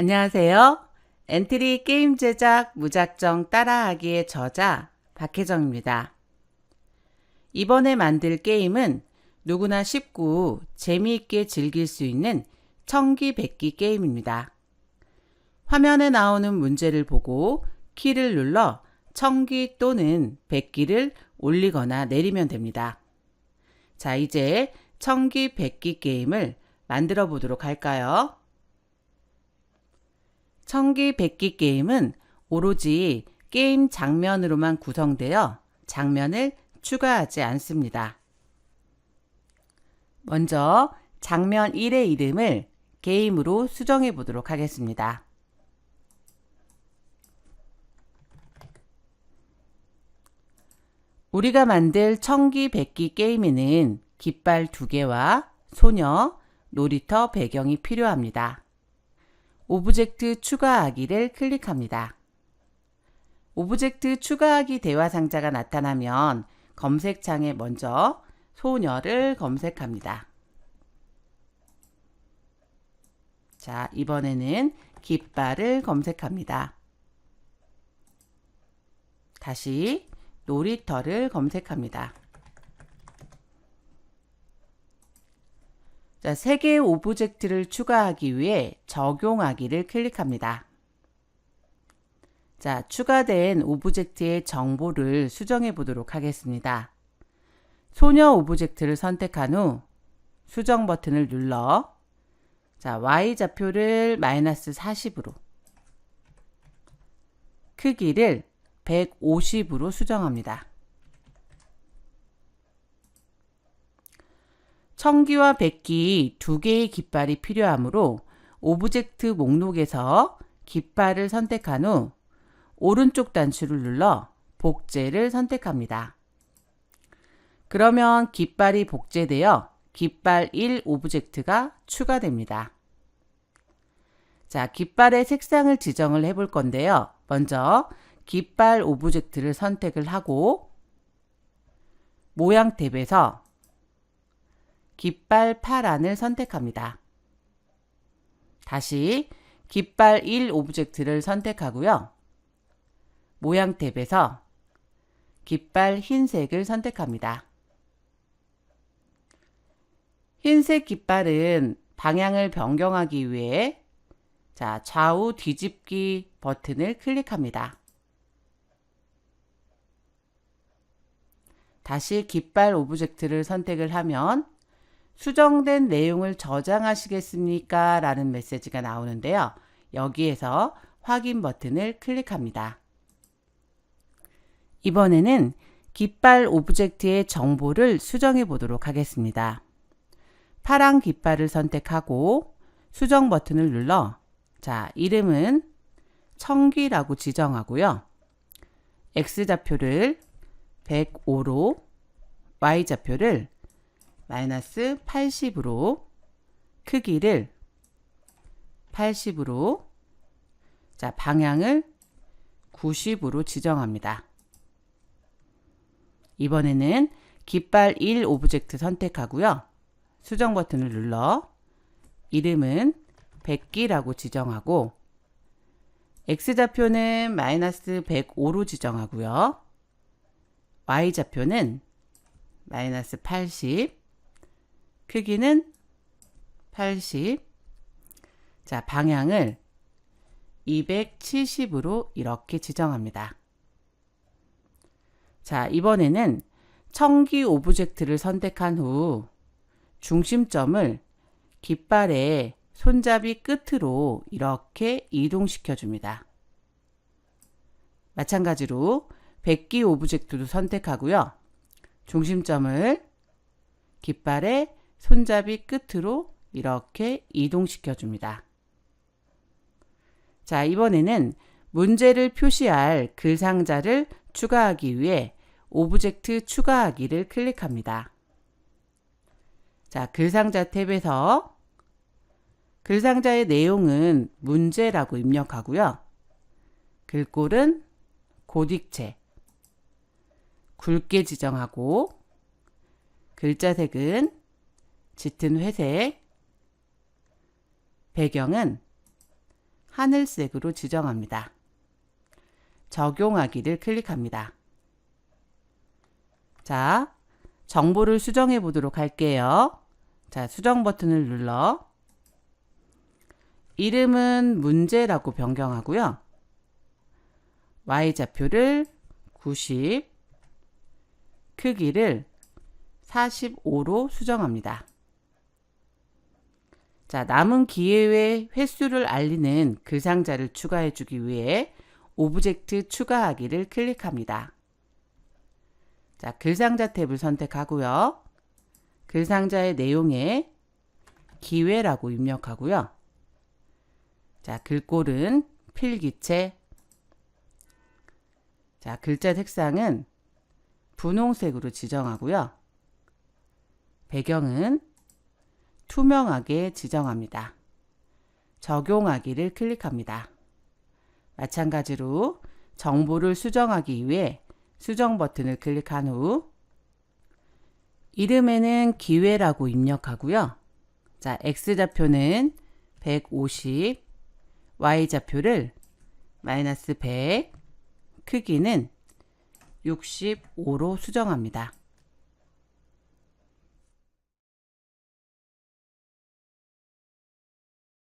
안녕하세요. 엔트리 게임 제작 무작정 따라하기의 저자 박혜정입니다. 이번에 만들 게임은 누구나 쉽고 재미있게 즐길 수 있는 청기백기 게임입니다. 화면에 나오는 문제를 보고 키를 눌러 청기 또는 백기를 올리거나 내리면 됩니다. 자, 이제 청기 백기 게임을 만들어 보도록 할까요? 청기 백기 게임은 오로지 게임 장면으로만 구성되어 장면을 추가하지 않습니다. 먼저 장면 1의 이름을 게임으로 수정해 보도록 하겠습니다. 우리가 만들 청기 백기 게임에는 깃발 두 개와 소녀, 놀이터 배경이 필요합니다. 오브젝트 추가하기를 클릭합니다. 오브젝트 추가하기 대화 상자가 나타나면 검색창에 먼저 소녀를 검색합니다. 자, 이번에는 깃발을 검색합니다. 다시 놀이터를 검색합니다. 자, 세 개의 오브젝트를 추가하기 위해 적용하기를 클릭합니다. 자, 추가된 오브젝트의 정보를 수정해 보도록 하겠습니다. 소녀 오브젝트를 선택한 후 수정 버튼을 눌러 자, Y 좌표를 마이너스 40으로 크기를 150으로 수정합니다. 청기와 백기 두 개의 깃발이 필요하므로 오브젝트 목록에서 깃발을 선택한 후 오른쪽 단추를 눌러 복제를 선택합니다. 그러면 깃발이 복제되어 깃발 1 오브젝트가 추가됩니다. 자, 깃발의 색상을 지정을 해 볼 건데요. 먼저 깃발 오브젝트를 선택을 하고 모양 탭에서 깃발 파란을 선택합니다. 다시 깃발 1 오브젝트를 선택하고요. 모양 탭에서 깃발 흰색을 선택합니다. 흰색 깃발은 방향을 변경하기 위해 자, 좌우 뒤집기 버튼을 클릭합니다. 다시 깃발 오브젝트를 선택을 하면 수정된 내용을 저장하시겠습니까? 라는 메시지가 나오는데요. 여기에서 확인 버튼을 클릭합니다. 이번에는 깃발 오브젝트의 정보를 수정해 보도록 하겠습니다. 파란 깃발을 선택하고 수정 버튼을 눌러 자, 이름은 청기라고 지정하고요. X좌표를 105로 Y좌표를 마이너스 80으로 크기를 80으로 자, 방향을 90으로 지정합니다. 이번에는 깃발 1 오브젝트 선택하고요. 수정 버튼을 눌러 이름은 백기라고 지정하고 X좌표는 마이너스 105로 지정하고요. Y좌표는 마이너스 80 크기는 80 자, 방향을 270으로 이렇게 지정합니다. 자, 이번에는 청기 오브젝트를 선택한 후 중심점을 깃발의 손잡이 끝으로 이렇게 이동시켜 줍니다. 마찬가지로 백기 오브젝트도 선택하고요. 중심점을 깃발의 손잡이 끝으로 이렇게 이동시켜 줍니다. 자, 이번에는 문제를 표시할 글 상자를 추가하기 위해 오브젝트 추가하기를 클릭합니다. 자, 글 상자 탭에서 글 상자의 내용은 문제라고 입력하고요. 글꼴은 고딕체, 굵게 지정하고 글자색은 짙은 회색, 배경은 하늘색으로 지정합니다. 적용하기를 클릭합니다. 자, 정보를 수정해 보도록 할게요. 자, 수정 버튼을 눌러 이름은 문제라고 변경하고요. y좌표를 90, 크기를 45로 수정합니다. 자, 남은 기회의 횟수를 알리는 글상자를 추가해 주기 위해 오브젝트 추가하기를 클릭합니다. 자, 글상자 탭을 선택하고요. 글상자의 내용에 기회라고 입력하고요. 자, 글꼴은 필기체. 자, 글자 색상은 분홍색으로 지정하고요. 배경은 투명하게 지정합니다. 적용하기를 클릭합니다. 마찬가지로 정보를 수정하기 위해 수정 버튼을 클릭한 후 이름에는 기회라고 입력하고요. 자, X좌표는 150, Y좌표를 마이너스 100, 크기는 65로 수정합니다.